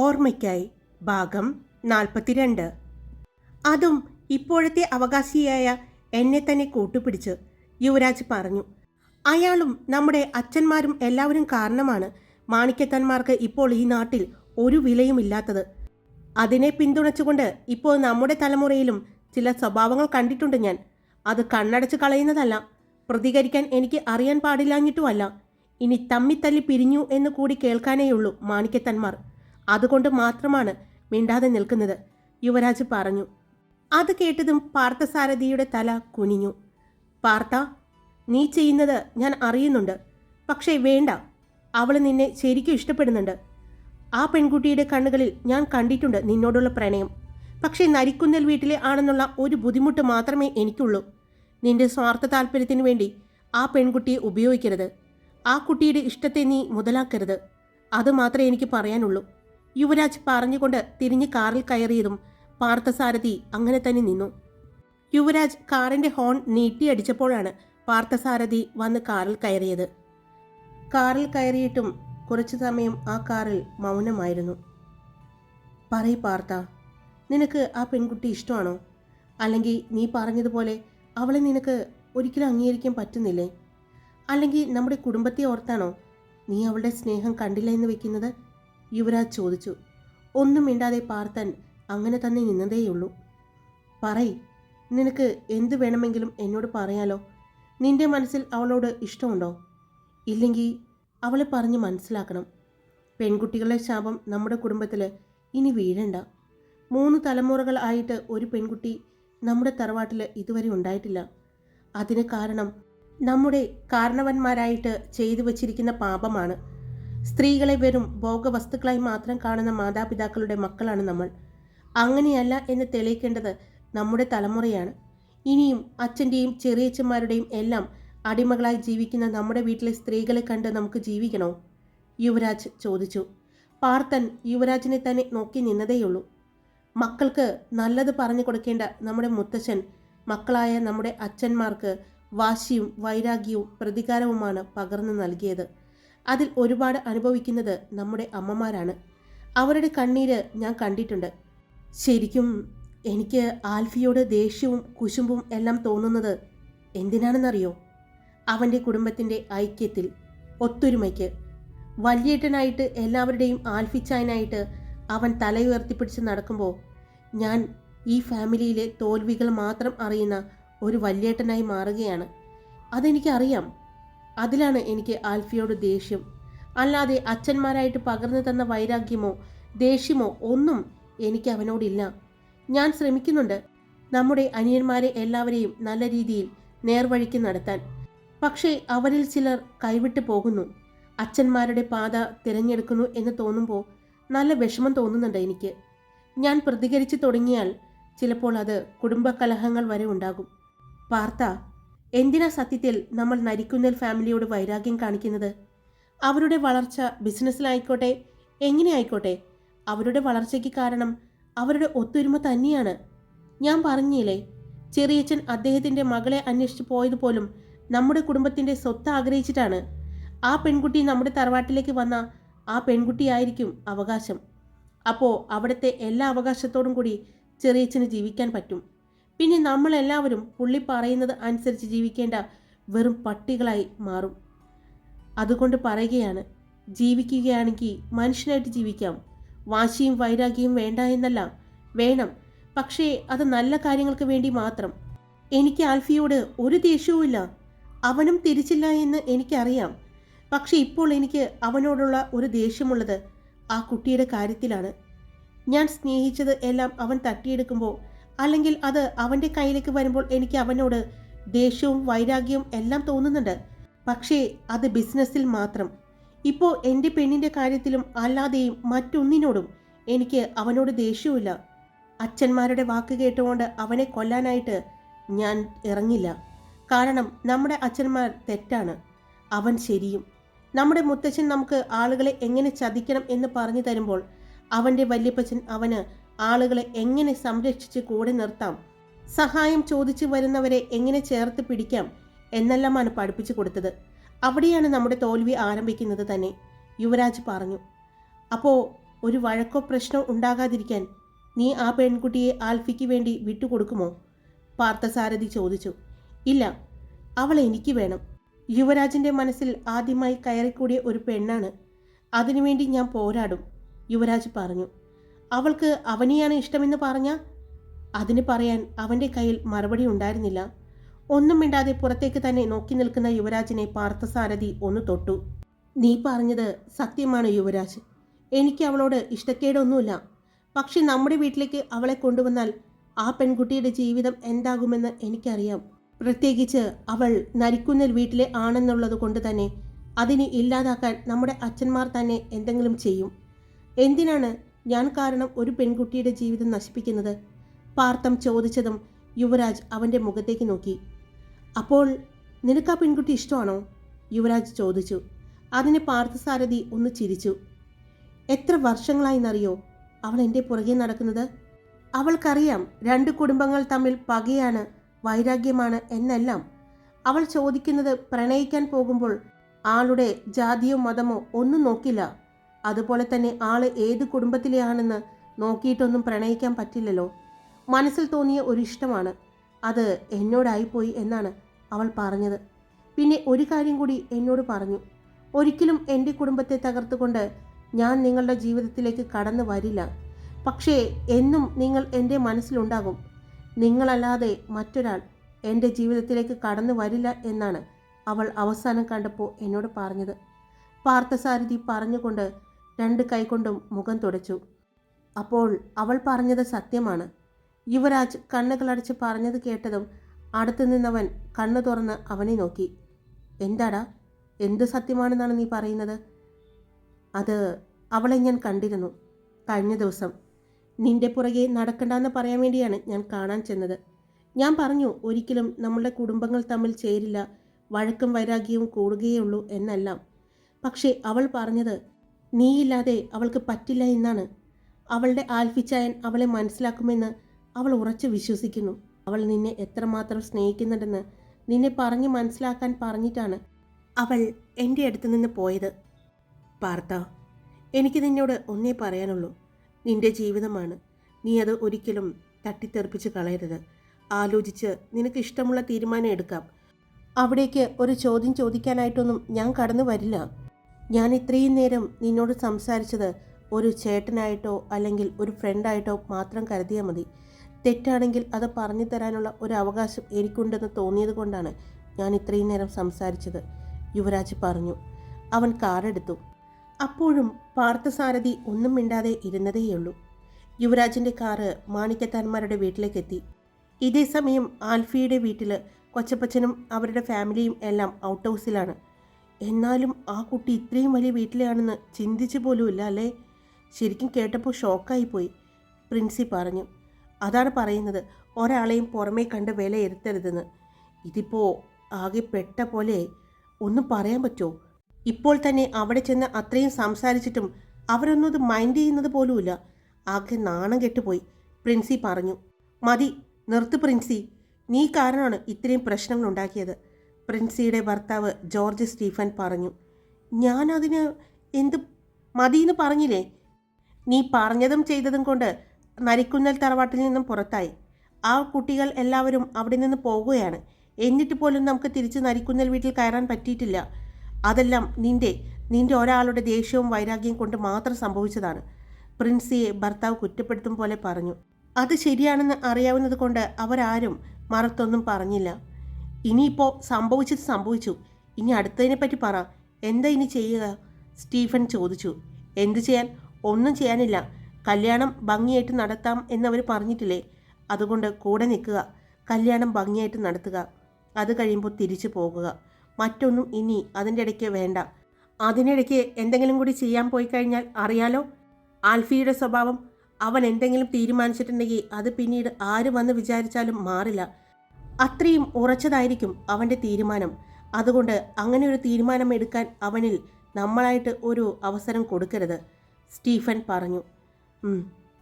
ഓർമ്മയ്ക്കായി ഭാഗം നാൽപ്പത്തിരണ്ട്. അതും ഇപ്പോഴത്തെ അവകാശിയായ എന്നെ തന്നെ കൂട്ടുപിടിച്ച് യുവരാജ് പറഞ്ഞു അയാളും നമ്മുടെ അച്ഛന്മാരും എല്ലാവരും കാരണമാണ് മാണിക്കത്തന്മാർക്ക് ഇപ്പോൾ ഈ നാട്ടിൽ ഒരു വിലയുമില്ലാത്തത് അതിനെ പിന്തുണച്ചുകൊണ്ട് ഇപ്പോൾ നമ്മുടെ തലമുറയിലും ചില സ്വഭാവങ്ങൾ കണ്ടിട്ടുണ്ട് ഞാൻ. അത് കണ്ണടച്ച് കളയുന്നതല്ല. പ്രതികരിക്കാൻ എനിക്ക് അറിയാൻ പാടില്ലാഞ്ഞിട്ടുമല്ല. ഇനി തമ്മിത്തല്ലി പിരിഞ്ഞു എന്ന് കൂടി കേൾക്കാനേയുള്ളൂ മാണിക്യത്തന്മാർ. അതുകൊണ്ട് മാത്രമാണ് മിണ്ടാതെ നിൽക്കുന്നത്. യുവരാജ് പറഞ്ഞു. അത് കേട്ടതും പാർത്ഥസാരഥിയുടെ തല കുനിഞ്ഞു. പാർത്ഥ നീ ചെയ്യുന്നത് ഞാൻ അറിയുന്നുണ്ട്. പക്ഷേ വേണ്ട. അവൾ നിന്നെ ശരിക്കും ഇഷ്ടപ്പെടുന്നുണ്ട്. ആ പെൺകുട്ടിയുടെ കണ്ണുകളിൽ ഞാൻ കണ്ടിട്ടുണ്ട് നിന്നോടുള്ള പ്രണയം. പക്ഷേ നരിക്കുന്നൽ വീട്ടിലെ ആണെന്നുള്ള ഒരു ബുദ്ധിമുട്ട് മാത്രമേ എനിക്കുള്ളൂ. നിന്റെ സ്വാർത്ഥ താല്പര്യത്തിന് വേണ്ടി ആ പെൺകുട്ടിയെ ഉപയോഗിക്കരുത്. ആ കുട്ടിയുടെ ഇഷ്ടത്തെ നീ മുതലാക്കരുത്. അത് മാത്രമേ എനിക്ക് പറയാനുള്ളൂ. യുവരാജ് പറഞ്ഞുകൊണ്ട് തിരിഞ്ഞ് കാറിൽ കയറിയതും പാർത്ഥസാരഥി അങ്ങനെ തന്നെ നിന്നു. യുവരാജ് കാറിന്റെ ഹോൺ നീട്ടിയടിച്ചപ്പോഴാണ് പാർത്ഥസാരഥി വന്ന് കാറിൽ കയറിയത്. കാറിൽ കയറിയിട്ടും കുറച്ചു സമയം ആ കാറിൽ മൗനമായിരുന്നു. പറയ് പാർത്ഥ നിനക്ക് ആ പെൺകുട്ടി ഇഷ്ടമാണോ? അല്ലെങ്കിൽ നീ പറഞ്ഞതുപോലെ അവളെ നിനക്ക് ഒരിക്കലും അംഗീകരിക്കാൻ പറ്റുന്നില്ലേ? അല്ലെങ്കിൽ നമ്മുടെ കുടുംബത്തെ ഓർത്താണോ നീ അവളുടെ സ്നേഹം കണ്ടില്ല എന്ന് വെക്കുന്നത്? യുവരാജ് ചോദിച്ചു. ഒന്നും മിണ്ടാതെ പാർത്തൻ അങ്ങനെ തന്നെ നിന്നതേയുള്ളൂ. പറയ് നിനക്ക് എന്ത് വേണമെങ്കിലും എന്നോട് പറയാലോ. നിന്റെ മനസ്സിൽ അവളോട് ഇഷ്ടമുണ്ടോ? ഇല്ലെങ്കിൽ അവളെ പറഞ്ഞ് മനസ്സിലാക്കണം. പെൺകുട്ടികളുടെ ശാപം നമ്മുടെ കുടുംബത്തിൽ ഇനി വീഴണ്ട. മൂന്ന് തലമുറകൾ ആയിട്ട് ഒരു പെൺകുട്ടി നമ്മുടെ തറവാട്ടിൽ ഇതുവരെ ഉണ്ടായിട്ടില്ല. അതിന് കാരണം നമ്മുടെ കാരണവന്മാരായിട്ട് ചെയ്തു വച്ചിരിക്കുന്ന പാപമാണ് സ്ത്രീകളെ വെറും ഭോഗവസ്തുക്കളായി മാത്രം കാണുന്ന മാതാപിതാക്കളുടെ മക്കളാണ് നമ്മൾ. അങ്ങനെയല്ല എന്ന് തെളിയിക്കേണ്ടത് നമ്മുടെ തലമുറയാണ്. ഇനിയും അച്ഛന്റെയും ചെറിയച്ഛന്മാരുടെയും എല്ലാം അടിമകളായി ജീവിക്കുന്ന നമ്മുടെ വീട്ടിലെ സ്ത്രീകളെ കണ്ട് നമുക്ക് ജീവിക്കണോ? യുവരാജ് ചോദിച്ചു. പാർത്തൻ യുവരാജിനെ തന്നെ നോക്കി നിന്നതേയുള്ളൂ. മക്കൾക്ക് നല്ലത് പറഞ്ഞു കൊടുക്കേണ്ട നമ്മുടെ മുത്തച്ഛൻ മക്കളായ നമ്മുടെ അച്ഛന്മാർക്ക് വാശിയും വൈരാഗ്യവും പ്രതികാരവുമാണ് പകർന്നു നൽകിയത്. അതിൽ ഒരുപാട് അനുഭവിക്കുന്നത് നമ്മുടെ അമ്മമാരാണ്. അവരുടെ കണ്ണീര് ഞാൻ കണ്ടിട്ടുണ്ട്. ശരിക്കും എനിക്ക് ആൽഫിയോട് ദേഷ്യവും കുശുമ്പും എല്ലാം തോന്നുന്നത് എന്തിനാണെന്നറിയോ? അവന്റെ കുടുംബത്തിന്റെ ഐക്യത്തിൽ ഒത്തൊരുമയ്ക്ക്. വലിയേട്ടനായിട്ട് എല്ലാവരുടെയും ആൽഫിച്ചായനായിട്ട് അവൻ തലയുയർത്തിപ്പിടിച്ച് നടക്കുമ്പോൾ ഞാൻ ഈ ഫാമിലിയിലെ തോൽവികൾ മാത്രം അറിയുന്ന ഒരു വലിയേട്ടനായി മാറുകയാണ്. അതെനിക്കറിയാം. അതിലാണ് എനിക്ക് ആൽഫിയോട് ദേഷ്യം. അല്ലാതെ അച്ഛന്മാരായിട്ട് പകർന്നു തന്ന വൈരാഗ്യമോ ദേഷ്യമോ ഒന്നും എനിക്ക് അവനോടില്ല. ഞാൻ ശ്രമിക്കുന്നുണ്ട് നമ്മുടെ അനിയന്മാരെ എല്ലാവരെയും നല്ല രീതിയിൽ നേർവഴിക്ക് നടത്താൻ. പക്ഷേ അവരിൽ ചിലർ കൈവിട്ടു പോകുന്നു. അച്ഛന്മാരുടെ പാത തിരഞ്ഞെടുക്കുന്നു എന്ന് തോന്നുമ്പോൾ നല്ല വിഷമം തോന്നുന്നുണ്ട് എനിക്ക്. ഞാൻ പ്രതികരിച്ചു തുടങ്ങിയാൽ ചിലപ്പോൾ അത് കുടുംബകലഹങ്ങൾ വരെ ഉണ്ടാകും. പാർത്ത എന്തിനാ സത്യത്തിൽ നമ്മൾ നരിക്കുന്നൽ ഫാമിലിയോട് വൈരാഗ്യം കാണിക്കുന്നത്? അവരുടെ വളർച്ച ബിസിനസ്സിലായിക്കോട്ടെ എങ്ങനെ ആയിക്കോട്ടെ അവരുടെ വളർച്ചയ്ക്ക് കാരണം അവരുടെ ഒത്തൊരുമ തന്നെയാണ്. ഞാൻ പറഞ്ഞില്ലേ ചെറിയച്ഛൻ അദ്ദേഹത്തിന്റെ മകളെ അന്വേഷിച്ച് പോയതുപോലും നമ്മുടെ കുടുംബത്തിന്റെ സ്വത്ത് ആഗ്രഹിച്ചിട്ടാണ്. ആ പെൺകുട്ടി നമ്മുടെ തറവാട്ടിലേക്ക് വന്ന ആ പെൺകുട്ടിയായിരിക്കും അവകാശം. അപ്പോൾ അവിടുത്തെ എല്ലാ അവകാശത്തോടും കൂടി ചെറിയച്ഛന് ജീവിക്കാൻ പറ്റും. പിന്നെ നമ്മളെല്ലാവരും പുള്ളി പറയുന്നത് അനുസരിച്ച് ജീവിക്കേണ്ട വെറും പട്ടികളായി മാറും. അതുകൊണ്ട് പറയുകയാണ് ജീവിക്കുകയാണെങ്കിൽ മനുഷ്യനായിട്ട് ജീവിക്കാം. വാശിയും വൈരാഗ്യവും വേണ്ട എന്നല്ല. വേണം. പക്ഷേ അത് നല്ല കാര്യങ്ങൾക്ക് വേണ്ടി മാത്രം. എനിക്ക് ആൽഫിയോട് ഒരു ദേഷ്യവുമില്ല. അവനും തിരിച്ചില്ല എന്ന് എനിക്കറിയാം. പക്ഷേ ഇപ്പോൾ എനിക്ക് അവനോടുള്ള ഒരു ദേഷ്യമുള്ളത് ആ കുട്ടിയുടെ കാര്യത്തിലാണ്. ഞാൻ സ്നേഹിച്ചത് എല്ലാം അവൻ തട്ടിയെടുക്കുമ്പോൾ അല്ലെങ്കിൽ അത് അവന്റെ കയ്യിലേക്ക് വരുമ്പോൾ എനിക്ക് അവനോട് ദേഷ്യവും വൈരാഗ്യവും എല്ലാം തോന്നുന്നുണ്ട്. പക്ഷേ അത് ബിസിനസ്സിൽ മാത്രം. ഇപ്പോൾ എന്റെ പെണ്ണിന്റെ കാര്യത്തിലും അല്ലാതെയും മറ്റൊന്നിനോടും എനിക്ക് അവനോട് ദേഷ്യവുമില്ല. അച്ഛന്മാരുടെ വാക്ക് കേട്ടുകൊണ്ട് അവനെ കൊല്ലാനായിട്ട് ഞാൻ ഇറങ്ങില്ല. കാരണം നമ്മുടെ അച്ഛന്മാർ തെറ്റാണ്. അവൻ ശരിയും. നമ്മുടെ മുത്തച്ഛൻ നമുക്ക് ആളുകളെ എങ്ങനെ ചതിക്കണം എന്ന് പറഞ്ഞു തരുമ്പോൾ അവന്റെ വല്യപ്പച്ചൻ അവന് ആളുകളെ എങ്ങനെ സംരക്ഷിച്ച് കൂടെ നിർത്താം? സഹായം ചോദിച്ചു വരുന്നവരെ എങ്ങനെ ചേർത്ത് പിടിക്കാം? എന്നെല്ലാമാണ് പഠിപ്പിച്ചു കൊടുത്തത്. അവിടെയാണ് നമ്മുടെ തോൽവി ആരംഭിക്കുന്നത് തന്നെ യുവരാജ് പറഞ്ഞു. അപ്പോൾ ഒരു വഴക്കോ പ്രശ്നോ ഉണ്ടാകാതിരിക്കാൻ നീ ആ പെൺകുട്ടിയെ ആൽഫിക്ക് വേണ്ടി വിട്ടുകൊടുക്കുമോ? പാർത്ഥസാരഥി ചോദിച്ചു. ഇല്ല അവൾ എനിക്ക് വേണം. യുവരാജിന്റെ മനസ്സിൽ ആദ്യമായി കയറിക്കൂടിയ ഒരു പെണ്ണാണ്. അതിനുവേണ്ടി ഞാൻ പോരാടും യുവരാജ് പറഞ്ഞു. അവൾക്ക് അവനെയാണ് ഇഷ്ടമെന്ന് പറഞ്ഞ? അതിന് പറയാൻ അവന്റെ കയ്യിൽ മറുപടി ഉണ്ടായിരുന്നില്ല. ഒന്നും മിണ്ടാതെ പുറത്തേക്ക് തന്നെ നോക്കി നിൽക്കുന്ന യുവരാജിനെ പാർത്ഥസാരഥി ഒന്ന് തൊട്ടു. നീ പറഞ്ഞത് സത്യമാണ് യുവരാജ്. എനിക്ക് അവളോട് ഇഷ്ടക്കേടൊന്നുമില്ല. പക്ഷെ നമ്മുടെ വീട്ടിലേക്ക് അവളെ കൊണ്ടുവന്നാൽ ആ പെൺകുട്ടിയുടെ ജീവിതം എന്താകുമെന്ന് എനിക്കറിയാം. പ്രത്യേകിച്ച് അവൾ നരിക്കുന്നൽ വീട്ടിലെ ആണെന്നുള്ളത് കൊണ്ട് തന്നെ അതിനെ ഇല്ലാതാക്കാൻ നമ്മുടെ അച്ഛന്മാർ തന്നെ എന്തെങ്കിലും ചെയ്യും. എന്തിനാണ് ഞാൻ കാരണം ഒരു പെൺകുട്ടിയുടെ ജീവിതം നശിപ്പിക്കുന്നത്? പാർത്ഥം ചോദിച്ചതും യുവരാജ് അവന്റെ മുഖത്തേക്ക് നോക്കി. അപ്പോൾ നിനക്ക് ആ പെൺകുട്ടി ഇഷ്ടമാണോ? യുവരാജ് ചോദിച്ചു. അതിന് പാർത്ഥസാരഥി ഒന്ന് ചിരിച്ചു. എത്ര വർഷങ്ങളായിന്നറിയോ? അവൾ എന്റെ പുറകെ നടക്കുന്നത്? അവൾക്കറിയാം രണ്ട് കുടുംബങ്ങൾ തമ്മിൽ പകയാണ് വൈരാഗ്യമാണ് എന്നെല്ലാം. അവൾ ചോദിക്കുന്നത് പ്രണയിക്കാൻ പോകുമ്പോൾ ആളുടെ ജാതിയോ മതമോ ഒന്നും നോക്കില്ല. അതുപോലെ തന്നെ ആൾ ഏത് കുടുംബത്തിലെയാണെന്ന് നോക്കിയിട്ടൊന്നും പ്രണയിക്കാൻ പറ്റില്ലല്ലോ. മനസ്സിൽ തോന്നിയ ഒരു ഇഷ്ടമാണ് അത് എന്നോടായിപ്പോയി എന്നാണ് അവൾ പറഞ്ഞത്. പിന്നെ ഒരു കാര്യം കൂടി എന്നോട് പറഞ്ഞു. ഒരിക്കലും എന്റെ കുടുംബത്തെ തകർത്തുകൊണ്ട് ഞാൻ നിങ്ങളുടെ ജീവിതത്തിലേക്ക് കടന്നു വരില്ല. പക്ഷേ എന്നും നിങ്ങൾ എന്റെ മനസ്സിലുണ്ടാകും. നിങ്ങളല്ലാതെ മറ്റൊരാൾ എന്റെ ജീവിതത്തിലേക്ക് കടന്നു വരില്ല എന്നാണ് അവൾ അവസാനം കണ്ടപ്പോൾ എന്നോട് പറഞ്ഞത്. പാർത്ഥസാരഥി പറഞ്ഞുകൊണ്ട് രണ്ട് കൈകൊണ്ടും മുഖം തുടച്ചു. അപ്പോൾ അവൾ പറഞ്ഞത് സത്യമാണ്. യുവരാജ് കണ്ണുകളടച്ച് പറഞ്ഞത് കേട്ടതും അടുത്തു നിന്നവൻ കണ്ണു തുറന്ന് അവനെ നോക്കി. എന്താടാ? എന്ത് സത്യമാണെന്നാണ് നീ പറയുന്നത്? അത് അവളെ ഞാൻ കണ്ടിരുന്നു. കഴിഞ്ഞ ദിവസം. നിന്റെ പുറകെ നടക്കണ്ടെന്ന് പറയാൻ വേണ്ടിയാണ് ഞാൻ കാണാൻ ചെന്നത്. ഞാൻ പറഞ്ഞു ഒരിക്കലും നമ്മളുടെ കുടുംബങ്ങൾ തമ്മിൽ ചേരില്ല. വഴക്കും വൈരാഗ്യവും കൂടുകയുള്ളൂ എന്നെല്ലാം. പക്ഷേ അവൾ പറഞ്ഞത് നീയില്ലാതെ അവൾക്ക് പറ്റില്ല എന്നാണ്. അവളുടെ ആൽഫിച്ചായൻ അവളെ മനസ്സിലാക്കുമെന്ന് അവൾ ഉറച്ചു വിശ്വസിക്കുന്നു. അവൾ നിന്നെ എത്രമാത്രം സ്നേഹിക്കുന്നുണ്ടെന്ന് നിന്നെ പറഞ്ഞ് മനസ്സിലാക്കാൻ പറഞ്ഞിട്ടാണ് അവൾ എന്റെ അടുത്ത് നിന്ന് പോയത്. പാർത്ത എനിക്ക് നിന്നോട് ഒന്നേ പറയാനുള്ളൂ. നിന്റെ ജീവിതമാണ്. നീ അത് ഒരിക്കലും തട്ടിത്തെറിപ്പിച്ച് കളയരുത്. ആലോചിച്ച് നിനക്ക് ഇഷ്ടമുള്ള തീരുമാനം എടുക്കാം. അവിടേക്ക് ഒരു ചോദ്യം ചോദിക്കാനായിട്ടൊന്നും ഞാൻ കടന്നു വരില്ല. ഞാൻ ഇത്രയും നേരം നിന്നോട് സംസാരിച്ചത് ഒരു ചേട്ടനായിട്ടോ അല്ലെങ്കിൽ ഒരു ഫ്രണ്ടായിട്ടോ മാത്രം കരുതിയാൽ മതി. തെറ്റാണെങ്കിൽ അത് പറഞ്ഞു തരാനുള്ള ഒരു അവകാശം എനിക്കുണ്ടെന്ന് തോന്നിയത് കൊണ്ടാണ് ഞാൻ ഇത്രയും നേരം സംസാരിച്ചത് യുവരാജ് പറഞ്ഞു. അവൻ കാറെടുത്തു. അപ്പോഴും പാർത്ഥസാരഥി ഒന്നും മിണ്ടാതെ ഇരുന്നതേയുള്ളൂ. യുവരാജിന്റെ കാറ് മാണിക്കത്താന്മാരുടെ വീട്ടിലേക്കെത്തി. ഇതേ സമയം ആൽഫിയുടെ വീട്ടിൽ കൊച്ചപ്പച്ചനും അവരുടെ ഫാമിലിയും എല്ലാം ഔട്ട് ഹൗസിലാണ്. എന്നാലും ആ കുട്ടി ഇത്രയും വലിയ വീട്ടിലാണെന്ന് ചിന്തിച്ചു പോലുമില്ല അല്ലേ? ശരിക്കും കേട്ടപ്പോൾ ഷോക്കായിപ്പോയി. പ്രിൻസി പറഞ്ഞു അതാണ് പറയുന്നത് ഒരാളെയും പുറമേ കണ്ട് വിലയിരുത്തരുതെന്ന്. ഇതിപ്പോൾ ആകെ പെട്ട പോലെ ഒന്നും പറയാൻ പറ്റുമോ? ഇപ്പോൾ തന്നെ അവിടെ ചെന്ന് അത്രയും സംസാരിച്ചിട്ടും അവരൊന്നും അത് മൈൻഡ് ചെയ്യുന്നത് പോലുമില്ല. ആകെ നാണം കെട്ടുപോയി. പ്രിൻസി പറഞ്ഞു മതി നിർത്ത് പ്രിൻസി. നീ കാരണമാണ് ഇത്രയും പ്രശ്നങ്ങൾ ഉണ്ടാക്കിയത് പ്രിൻസിയുടെ ഭർത്താവ് ജോർജ് സ്റ്റീഫൻ പറഞ്ഞു ഞാൻ അതിന് എന്ത് മതിയെന്ന് പറഞ്ഞില്ലേ? നീ പറഞ്ഞതും ചെയ്തതും കൊണ്ട് നരിക്കുന്നൽ തറവാട്ടിൽ നിന്നും പുറത്തായി. ആ കുട്ടികൾ എല്ലാവരും അവിടെ നിന്ന് പോകുകയാണ്. എന്നിട്ട് പോലും നമുക്ക് തിരിച്ച് നരിക്കുന്നൽ വീട്ടിൽ കയറാൻ പറ്റിയിട്ടില്ല. അതെല്ലാം നിന്റെ നിന്റെ ഒരാളുടെ ദേഷ്യവും വൈരാഗ്യം കൊണ്ട് മാത്രം സംഭവിച്ചതാണ് പ്രിൻസിയെ ഭർത്താവ് കുറ്റപ്പെടുത്തും പോലെ പറഞ്ഞു. അത് ശരിയാണെന്ന് അറിയാവുന്നത് കൊണ്ട് അവരാരും മറത്തൊന്നും പറഞ്ഞില്ല. ഇനിയിപ്പോൾ സംഭവിച്ചത് സംഭവിച്ചു. ഇനി അടുത്തതിനെ പറ്റി പറ. എന്താ ഇനി ചെയ്യുക? സ്റ്റീഫൻ ചോദിച്ചു. എന്തു ചെയ്യാൻ? ഒന്നും ചെയ്യാനില്ല. കല്യാണം ഭംഗിയായിട്ട് നടത്താം എന്നവർ പറഞ്ഞിട്ടില്ലേ? അതുകൊണ്ട് കൂടെ നിൽക്കുക. കല്യാണം ഭംഗിയായിട്ട് നടത്തുക. അത് കഴിയുമ്പോൾ തിരിച്ചു പോകുക. മറ്റൊന്നും ഇനി അതിന്റെ ഇടയ്ക്ക് വേണ്ട. അതിനിടയ്ക്ക് എന്തെങ്കിലും കൂടി ചെയ്യാൻ പോയി കഴിഞ്ഞാൽ അറിയാലോ? ആൽഫിയുടെ സ്വഭാവം. അവൻ എന്തെങ്കിലും തീരുമാനിച്ചിട്ടുണ്ടെങ്കിൽ അത് പിന്നീട് ആര് വന്ന് വിചാരിച്ചാലും മാറില്ല. അത്രയും ഉറച്ചതായിരിക്കും അവന്റെ തീരുമാനം. അതുകൊണ്ട് അങ്ങനെ ഒരു തീരുമാനം എടുക്കാൻ അവനിൽ നമ്മളായിട്ട് ഒരു അവസരം കൊടുക്കരുത് സ്റ്റീഫൻ പറഞ്ഞു.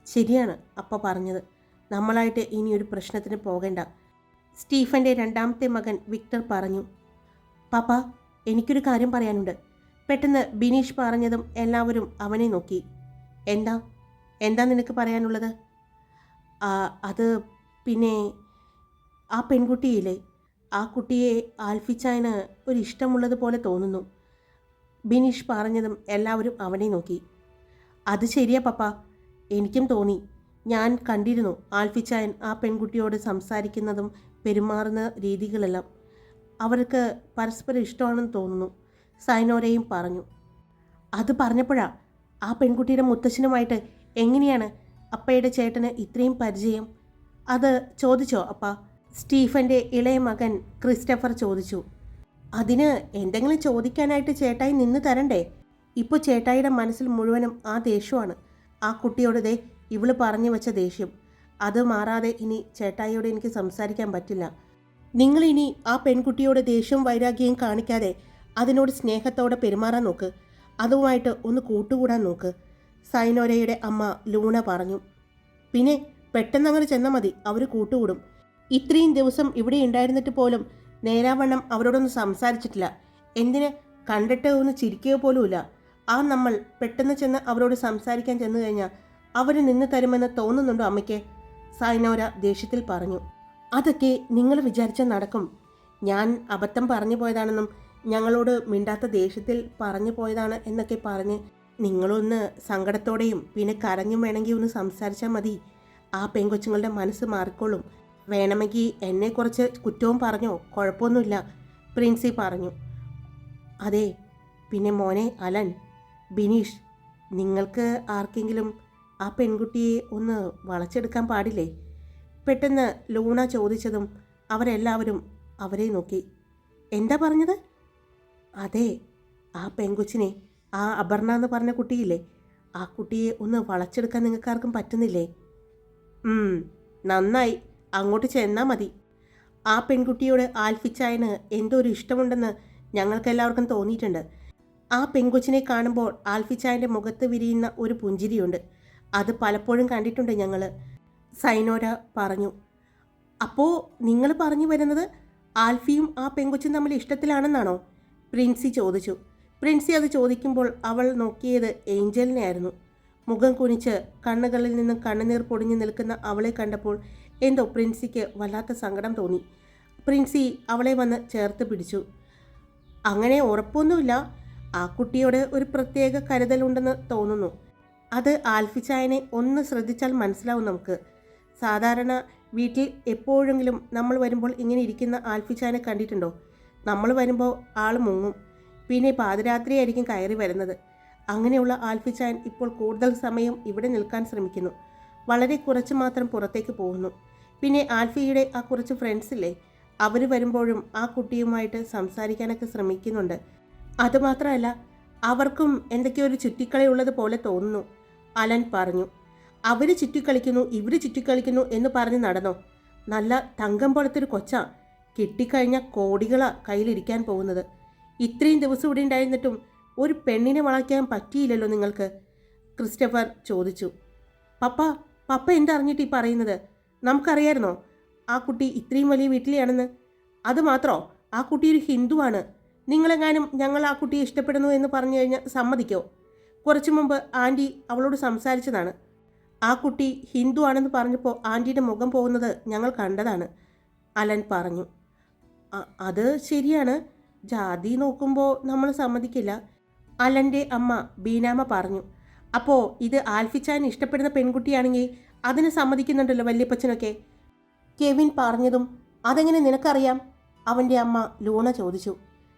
ശരിയാണ് അപ്പ പറഞ്ഞത്. നമ്മളായിട്ട് ഇനി ഒരു പ്രശ്നത്തിന് പോകണ്ട. സ്റ്റീഫന്റെ രണ്ടാമത്തെ മകൻ വിക്ടർ പറഞ്ഞു പാപ്പ എനിക്കൊരു കാര്യം പറയാനുണ്ട്. പെട്ടെന്ന് ബിനീഷ് പറഞ്ഞതും എല്ലാവരും അവനെ നോക്കി. എന്താ? എന്താ നിനക്ക് പറയാനുള്ളത്? അത് പിന്നെ ആ പെൺകുട്ടിയില്ലേ ആ കുട്ടിയെ ആൽഫിച്ചായന് ഒരു ഇഷ്ടമുള്ളതുപോലെ തോന്നുന്നു. ബിനീഷ് പറഞ്ഞതും എല്ലാവരും അവനെ നോക്കി. അത് ശരിയാ പപ്പ. എനിക്കും തോന്നി. ഞാൻ കണ്ടിരുന്നു ആൽഫിച്ചായൻ ആ പെൺകുട്ടിയോട് സംസാരിക്കുന്നതും പെരുമാറുന്ന രീതികളെല്ലാം. അവർക്ക് പരസ്പരം ഇഷ്ടമാണെന്ന് തോന്നുന്നു സൈനോരയും പറഞ്ഞു. അത് പറഞ്ഞപ്പോഴാ ആ പെൺകുട്ടിയുടെ മുത്തശ്ശനുമായിട്ട് എങ്ങനെയാണ് അപ്പയുടെ ചേട്ടന് ഇത്രയും പരിചയം? അത് ചോദിച്ചോ അപ്പ. സ്റ്റീഫന്റെ ഇളയ മകൻ ക്രിസ്റ്റഫർ ചോദിച്ചു അതിന് എന്തെങ്കിലും ചോദിക്കാനായിട്ട് ചേട്ടായി നിന്ന് തരണ്ടേ? ഇപ്പോൾ ചേട്ടായിയുടെ മനസ്സിൽ മുഴുവനും ആ ദേഷ്യമാണ്. ആ കുട്ടിയോട് ദേ ഇവൾ പറഞ്ഞു വെച്ച ദേഷ്യം. അത് മാറാതെ ഇനി ചേട്ടായിയോട് എനിക്ക് സംസാരിക്കാൻ പറ്റില്ല. നിങ്ങളിനി ആ പെൺകുട്ടിയോട് ദേഷ്യവും വൈരാഗ്യവും കാണിക്കാതെ അതിനോട് സ്നേഹത്തോടെ പെരുമാറാൻ നോക്ക്. അതുമായിട്ട് ഒന്ന് കൂട്ടുകൂടാൻ നോക്ക് സൈനോരയുടെ അമ്മ ലൂണ പറഞ്ഞു. പിന്നെ പെട്ടെന്ന് അങ്ങനെ ചെന്നാൽ മതി. അവർ കൂട്ടുകൂടും. ഇത്രയും ദിവസം ഇവിടെ ഉണ്ടായിരുന്നിട്ട് പോലും നേരാവണ്ണം അവരോടൊന്നും സംസാരിച്ചിട്ടില്ല. എന്തിന് കണ്ടിട്ട് ഒന്ന് ചിരിക്കുക പോലുമില്ല. ആ നമ്മൾ പെട്ടെന്ന് ചെന്ന് അവരോട് സംസാരിക്കാൻ ചെന്നു കഴിഞ്ഞാൽ അവർ നിന്ന് തരുമെന്ന് തോന്നുന്നുണ്ടോ അമ്മയ്ക്ക്? സൈനോര ദേഷ്യത്തിൽ പറഞ്ഞു. അതൊക്കെ നിങ്ങൾ വിചാരിച്ചാൽ നടക്കും. ഞാൻ അബദ്ധം പറഞ്ഞു പോയതാണെന്നും ഞങ്ങളോട് മിണ്ടാത്ത ദേഷ്യത്തിൽ പറഞ്ഞു പോയതാണ് എന്നൊക്കെ പറഞ്ഞ് നിങ്ങളൊന്ന് സങ്കടത്തോടെയും പിന്നെ കരഞ്ഞും വേണമെങ്കിൽ ഒന്ന് സംസാരിച്ചാൽ മതി. ആ പെൺകൊച്ചുങ്ങളുടെ മനസ്സ് മാറിക്കോളും. വേണമെങ്കിൽ എന്നെക്കുറിച്ച് കുറച്ച് കുറ്റവും പറഞ്ഞോ? കുഴപ്പമൊന്നുമില്ല. പ്രിൻസി പറഞ്ഞു. അതെ പിന്നെ മോനെ അലൻ ബിനീഷ് നിങ്ങൾക്ക് ആർക്കെങ്കിലും ആ പെൺകുട്ടിയെ ഒന്ന് വളച്ചെടുക്കാൻ പാടില്ലേ? പെട്ടെന്ന് ലൂണ ചോദിച്ചതും അവരെല്ലാവരും അവരെ നോക്കി. എന്താ പറഞ്ഞത്? അതെ ആ പെൺകൊച്ചിനെ ആ അപർണ എന്ന് പറഞ്ഞ കുട്ടിയില്ലേ? ആ കുട്ടിയെ ഒന്ന് വളച്ചെടുക്കാൻ നിങ്ങൾക്കാർക്കും പറ്റുന്നില്ലേ? നന്നായി. അങ്ങോട്ട് ചെന്നാൽ മതി. ആ പെൺകുട്ടിയോട് ആൽഫിച്ചായന് എന്തോ ഒരു ഇഷ്ടമുണ്ടെന്ന് ഞങ്ങൾക്കെല്ലാവർക്കും തോന്നിയിട്ടുണ്ട്. ആ പെൺകൊച്ചിനെ കാണുമ്പോൾ ആൽഫിച്ചായന്റെ മുഖത്ത് വിരിയുന്ന ഒരു പുഞ്ചിരിയുണ്ട്. അത് പലപ്പോഴും കണ്ടിട്ടുണ്ട് ഞങ്ങൾ സൈനോര പറഞ്ഞു അപ്പോൾ നിങ്ങൾ പറഞ്ഞു വരുന്നത് ആൽഫിയും ആ പെൺകൊച്ചും തമ്മിൽ ഇഷ്ടത്തിലാണെന്നാണോ? പ്രിൻസി ചോദിച്ചു. പ്രിൻസി അത് ചോദിക്കുമ്പോൾ അവൾ നോക്കിയത് ഏഞ്ചലിനെ ആയിരുന്നു മുഖം കുനിച്ച് കണ്ണുകളിൽ നിന്നും കണ്ണുനീർ പൊടിഞ്ഞു നിൽക്കുന്ന അവളെ കണ്ടപ്പോൾ എന്തോ പ്രിൻസിക്ക് വല്ലാത്ത സങ്കടം തോന്നി. പ്രിൻസി അവളെ വന്ന് ചേർത്ത് പിടിച്ചു. അങ്ങനെ ഉറപ്പൊന്നുമില്ല. ആ കുട്ടിയോട് ഒരു പ്രത്യേക കരുതലുണ്ടെന്ന് തോന്നുന്നു. അത് ആൽഫിച്ചായനെ ഒന്ന് ശ്രദ്ധിച്ചാൽ മനസ്സിലാവും നമുക്ക്. സാധാരണ വീട്ടിൽ എപ്പോഴെങ്കിലും നമ്മൾ വരുമ്പോൾ ഇങ്ങനെ ഇരിക്കുന്ന ആൽഫിച്ചായനെ കണ്ടിട്ടുണ്ടോ? നമ്മൾ വരുമ്പോൾ ആൾ മുങ്ങും. പിന്നെ പാതിരാത്രിയായിരിക്കും കയറി വരുന്നത്. അങ്ങനെയുള്ള ആൽഫിച്ചായൻ ഇപ്പോൾ കൂടുതൽ സമയം ഇവിടെ നിൽക്കാൻ ശ്രമിക്കുന്നു. വളരെ കുറച്ച് മാത്രം പുറത്തേക്ക് പോകുന്നു. പിന്നെ ആൽഫിയുടെ ആ കുറച്ച് ഫ്രണ്ട്സില്ലേ അവർ വരുമ്പോഴും ആ കുട്ടിയുമായിട്ട് സംസാരിക്കാനൊക്കെ ശ്രമിക്കുന്നുണ്ട്. അതുമാത്രമല്ല അവർക്കും എന്തൊക്കെയോ ഒരു ചുറ്റിക്കളയുള്ളത് പോലെ തോന്നുന്നു. അലൻ പറഞ്ഞു അവർ ചുറ്റിക്കളിക്കുന്നു ഇവർ ചുറ്റിക്കളിക്കുന്നു എന്ന് പറഞ്ഞ് നടന്നോ? നല്ല തങ്കം പോലത്തൊരു കൊച്ചാ കിട്ടിക്കഴിഞ്ഞ കോടികളാ കയ്യിലിരിക്കാൻ പോകുന്നത്. ഇത്രയും ദിവസം ഇവിടെ ഉണ്ടായിരുന്നിട്ടും ഒരു പെണ്ണിനെ വളയ്ക്കാൻ പറ്റിയില്ലല്ലോ നിങ്ങൾക്ക്? ക്രിസ്റ്റഫർ ചോദിച്ചു. പപ്പ പപ്പ എന്തറിഞ്ഞിട്ട് ഈ പറയുന്നത്? നമുക്കറിയായിരുന്നോ? ആ കുട്ടി ഇത്രയും വലിയ വീട്ടിലെയാണെന്ന്? അതുമാത്രോ ആ കുട്ടി ഒരു ഹിന്ദുവാണ്. നിങ്ങളെങ്ങാനും ഞങ്ങൾ ആ കുട്ടിയെ ഇഷ്ടപ്പെടുന്നു എന്ന് പറഞ്ഞു കഴിഞ്ഞാൽ സമ്മതിക്കോ? കുറച്ചു മുമ്പ് ആന്റി അവളോട് സംസാരിച്ചതാണ്. ആ കുട്ടി ഹിന്ദു ആണെന്ന് പറഞ്ഞപ്പോൾ ആന്റിയുടെ മുഖം പോകുന്നത് ഞങ്ങൾ കണ്ടതാണ്. അലൻ പറഞ്ഞു. അത് ശരിയാണ്. ജാതി നോക്കുമ്പോൾ നമ്മൾ സമ്മതിക്കില്ല. അലന്റെ അമ്മ ബീനാമ പറഞ്ഞു. അപ്പോൾ ഇത് ആൽഫിച്ചാൻ ഇഷ്ടപ്പെടുന്ന പെൺകുട്ടിയാണെങ്കിൽ അതിന് സമ്മതിക്കുന്നുണ്ടല്ലോ വല്യപ്പച്ചനൊക്കെ. കെവിൻ പറഞ്ഞതും അതെങ്ങനെ നിനക്കറിയാം? അവന്റെ അമ്മ ലൂണ ചോദിച്ചു.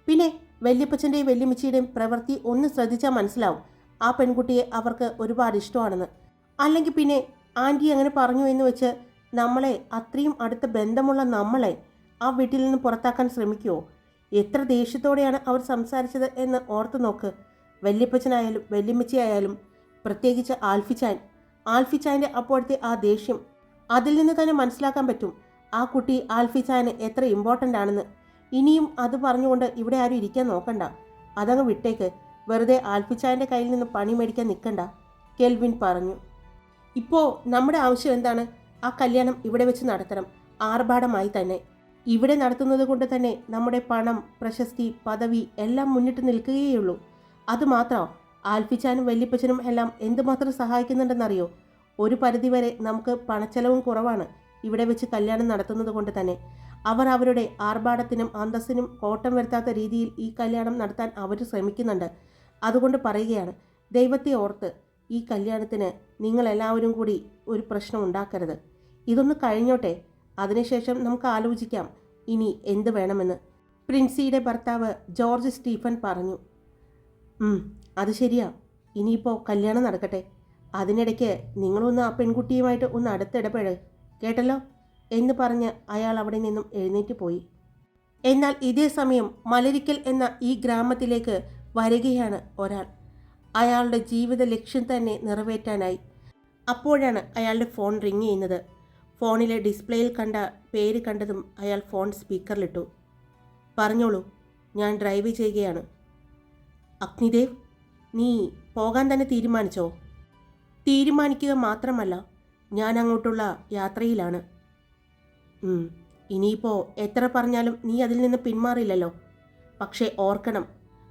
പിന്നെ വല്യപ്പച്ചന്റെയും വല്യമ്മച്ചിയുടെയും പ്രവൃത്തി ഒന്ന് ശ്രദ്ധിച്ചാൽ മനസ്സിലാവും. ആ പെൺകുട്ടിയെ അവർക്ക് ഒരുപാട് ഇഷ്ടമാണെന്ന്. അല്ലെങ്കിൽ പിന്നെ ആന്റി അങ്ങനെ പറഞ്ഞു എന്ന് വെച്ച് നമ്മളെ അത്രയും അടുത്ത ബന്ധമുള്ള നമ്മളെ ആ വീട്ടിൽ നിന്ന് പുറത്താക്കാൻ ശ്രമിക്കുമോ എത്ര ദേഷ്യത്തോടെയാണ് അവർ സംസാരിച്ചത് എന്ന് ഓർത്ത് നോക്ക്. വല്യപ്പച്ചനായാലും വല്യമ്മച്ചിയായാലും പ്രത്യേകിച്ച് ആൽഫിച്ചാൻ ആൽഫിച്ചാന്റെ അപ്പോഴത്തെ ആ ദേഷ്യം അതിൽ നിന്ന് തന്നെ മനസ്സിലാക്കാൻ പറ്റും. ആ കുട്ടി ആൽഫിച്ചാന് എത്ര ഇമ്പോർട്ടന്റ് ആണെന്ന്. ഇനിയും അത് പറഞ്ഞുകൊണ്ട് ഇവിടെ ആരും ഇരിക്കാൻ നോക്കണ്ട. അതങ്ങ് വിട്ടേക്ക്. വെറുതെ ആൽഫിച്ചാന്റെ കയ്യിൽ നിന്ന് പണി മേടിക്കാൻ നിൽക്കണ്ട കെൽവിൻ പറഞ്ഞു. ഇപ്പോൾ നമ്മുടെ ആവശ്യം എന്താണ്? ആ കല്യാണം ഇവിടെ വെച്ച് നടത്തണം. ആർഭാടമായി തന്നെ. ഇവിടെ നടത്തുന്നത് കൊണ്ട് തന്നെ നമ്മുടെ പണം പ്രശസ്തി പദവി എല്ലാം മുന്നിട്ട് നിൽക്കുകയുള്ളൂ അതുമാത്രമോ ആൽഫിച്ചാനും വല്യപ്പച്ചനും എല്ലാം എന്തുമാത്രം സഹായിക്കുന്നുണ്ടെന്നറിയോ? ഒരു പരിധിവരെ നമുക്ക് പണച്ചെലവും കുറവാണ്. ഇവിടെ വെച്ച് കല്യാണം നടത്തുന്നത് കൊണ്ട് തന്നെ. അവർ അവരുടെ ആർഭാടത്തിനും അന്തസ്സിനും കോട്ടം വരുത്താത്ത രീതിയിൽ ഈ കല്യാണം നടത്താൻ അവർ ശ്രമിക്കുന്നുണ്ട്. അതുകൊണ്ട് പറയുകയാണ് ദൈവത്തെ ഓർത്ത് ഈ കല്യാണത്തിന് നിങ്ങളെല്ലാവരും കൂടി ഒരു പ്രശ്നം ഉണ്ടാക്കരുത്. ഇതൊന്ന് കഴിഞ്ഞോട്ടെ. അതിനുശേഷം നമുക്ക് ആലോചിക്കാം ഇനി എന്ത് വേണമെന്ന്. പ്രിൻസിയുടെ ഭർത്താവ് ജോർജ് സ്റ്റീഫൻ പറഞ്ഞു "ഉം, അത് ശരിയാ. ഇനിയിപ്പോൾ കല്യാണം നടക്കട്ടെ. അതിനിടയ്ക്ക് നിങ്ങളൊന്ന് ആ പെൺകുട്ടിയുമായിട്ട് ഒന്ന് അടുത്തിടപെട് കേട്ടല്ലോ? എന്ന് പറഞ്ഞ് അയാൾ അവിടെ നിന്നും എഴുന്നേറ്റ് പോയി. എന്നാൽ ഇതേ സമയം മലരിക്കൽ എന്ന ഈ ഗ്രാമത്തിലേക്ക് വരികയാണ് ഒരാൾ. അയാളുടെ ജീവിത ലക്ഷ്യം തന്നെ നിറവേറ്റാനായി. അപ്പോഴാണ് അയാളുടെ ഫോൺ റിങ് ചെയ്യുന്നത്. ഫോണിലെ ഡിസ്പ്ലേയിൽ കണ്ട പേര് കണ്ടതും അയാൾ ഫോൺ സ്പീക്കറിലിട്ടു. പറഞ്ഞോളൂ ഞാൻ ഡ്രൈവ് ചെയ്യുകയാണ്. അഗ്നിദേവ്? നീ പോകാൻ തന്നെ തീരുമാനിച്ചോ? തീരുമാനിക്കുക മാത്രമല്ല ഞാൻ അങ്ങോട്ടുള്ള യാത്രയിലാണ്. ഇനിയിപ്പോൾ എത്ര പറഞ്ഞാലും നീ അതിൽ നിന്ന് പിന്മാറില്ലല്ലോ. പക്ഷേ ഓർക്കണം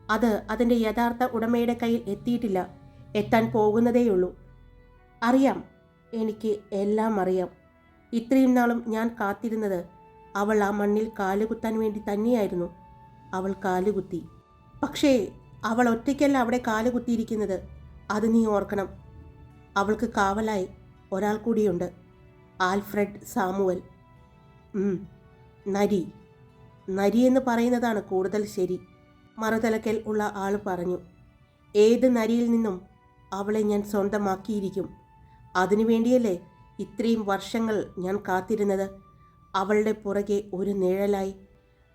അത് അതിന്റെ യഥാർത്ഥ ഉടമയുടെ കയ്യിൽ എത്തിയിട്ടില്ല. എത്താൻ പോകുന്നതേയുള്ളൂ. അറിയാം എനിക്ക് എല്ലാം അറിയാം. ഇത്രയും നാളും ഞാൻ കാത്തിരുന്നത് അവൾ ആ മണ്ണിൽ കാലുകുത്താൻ വേണ്ടി തന്നെയായിരുന്നു. അവൾ കാലുകുത്തി. പക്ഷേ അവൾ ഒറ്റയ്ക്കല്ല അവിടെ കാലുകുത്തിയിരിക്കുന്നത് അത് നീ ഓർക്കണം. അവൾക്ക് കാവലായി ഒരാൾ കൂടിയുണ്ട്. Alfred Samuel. നരി. നരി എന്ന് പറയുന്നതാണ് കൂടുതൽ ശരി. മറുതലക്കൽ ഉള്ള ആൾ പറഞ്ഞു ഏത് നരിയിൽ നിന്നും അവളെ ഞാൻ സ്വന്തമാക്കിയിരിക്കും? അതിനുവേണ്ടിയല്ലേ ഇത്രയും വർഷങ്ങൾ ഞാൻ കാത്തിരുന്നത്? അവളുടെ പുറകെ ഒരു നിഴലായി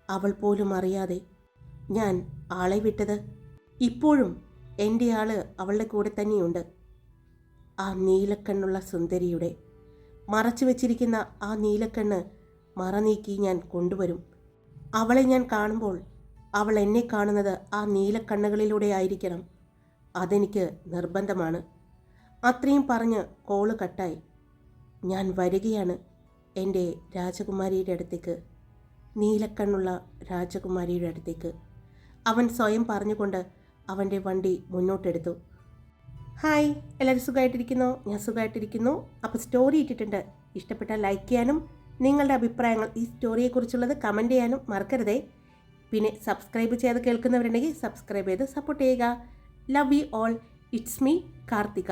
അവൾ പോലും അറിയാതെ. ഞാൻ ആളെ വിട്ടത് ഇപ്പോഴും എന്റെ ആൾ അവളുടെ കൂടെ തന്നെയുണ്ട്. ആ നീലക്കണ്ണുള്ള സുന്ദരിയുടെ മറച്ചു വച്ചിരിക്കുന്ന ആ നീലക്കണ്ണ് മറനീക്കി ഞാൻ കൊണ്ടുവരും. അവളെ ഞാൻ കാണുമ്പോൾ അവൾ എന്നെ കാണുന്നത് ആ നീലക്കണ്ണുകളിലൂടെ ആയിരിക്കണം. അതെനിക്ക് നിർബന്ധമാണ്. അത്രയും പറഞ്ഞ് കോൾ കട്ടായി. ഞാൻ വരികയാണ് എന്റെ രാജകുമാരിയുടെ അടുത്തേക്ക്. നീലക്കണ്ണുള്ള രാജകുമാരിയുടെ അടുത്തേക്ക്. അവൻ സ്വയം പറഞ്ഞുകൊണ്ട് അവന്റെ വണ്ടി മുന്നോട്ടെടുത്തു. ഹായ് എല്ലാവരും സുഖമായിട്ടിരിക്കുന്നു? ഞാൻ സുഖമായിട്ടിരിക്കുന്നു. അപ്പോൾ സ്റ്റോറി ഇട്ടിട്ടുണ്ട്. ഇഷ്ടപ്പെട്ടാൽ ലൈക്ക് ചെയ്യാനും നിങ്ങളുടെ അഭിപ്രായങ്ങൾ ഈ സ്റ്റോറിയെക്കുറിച്ചുള്ളത് കമന്റ് ചെയ്യാനും മറക്കരുതേ. പിന്നെ സബ്സ്ക്രൈബ് ചെയ്ത് കേൾക്കുന്നവരുണ്ടെങ്കിൽ സബ്സ്ക്രൈബ് ചെയ്ത് സപ്പോർട്ട് ചെയ്യുക. Love you all it's me Karthika.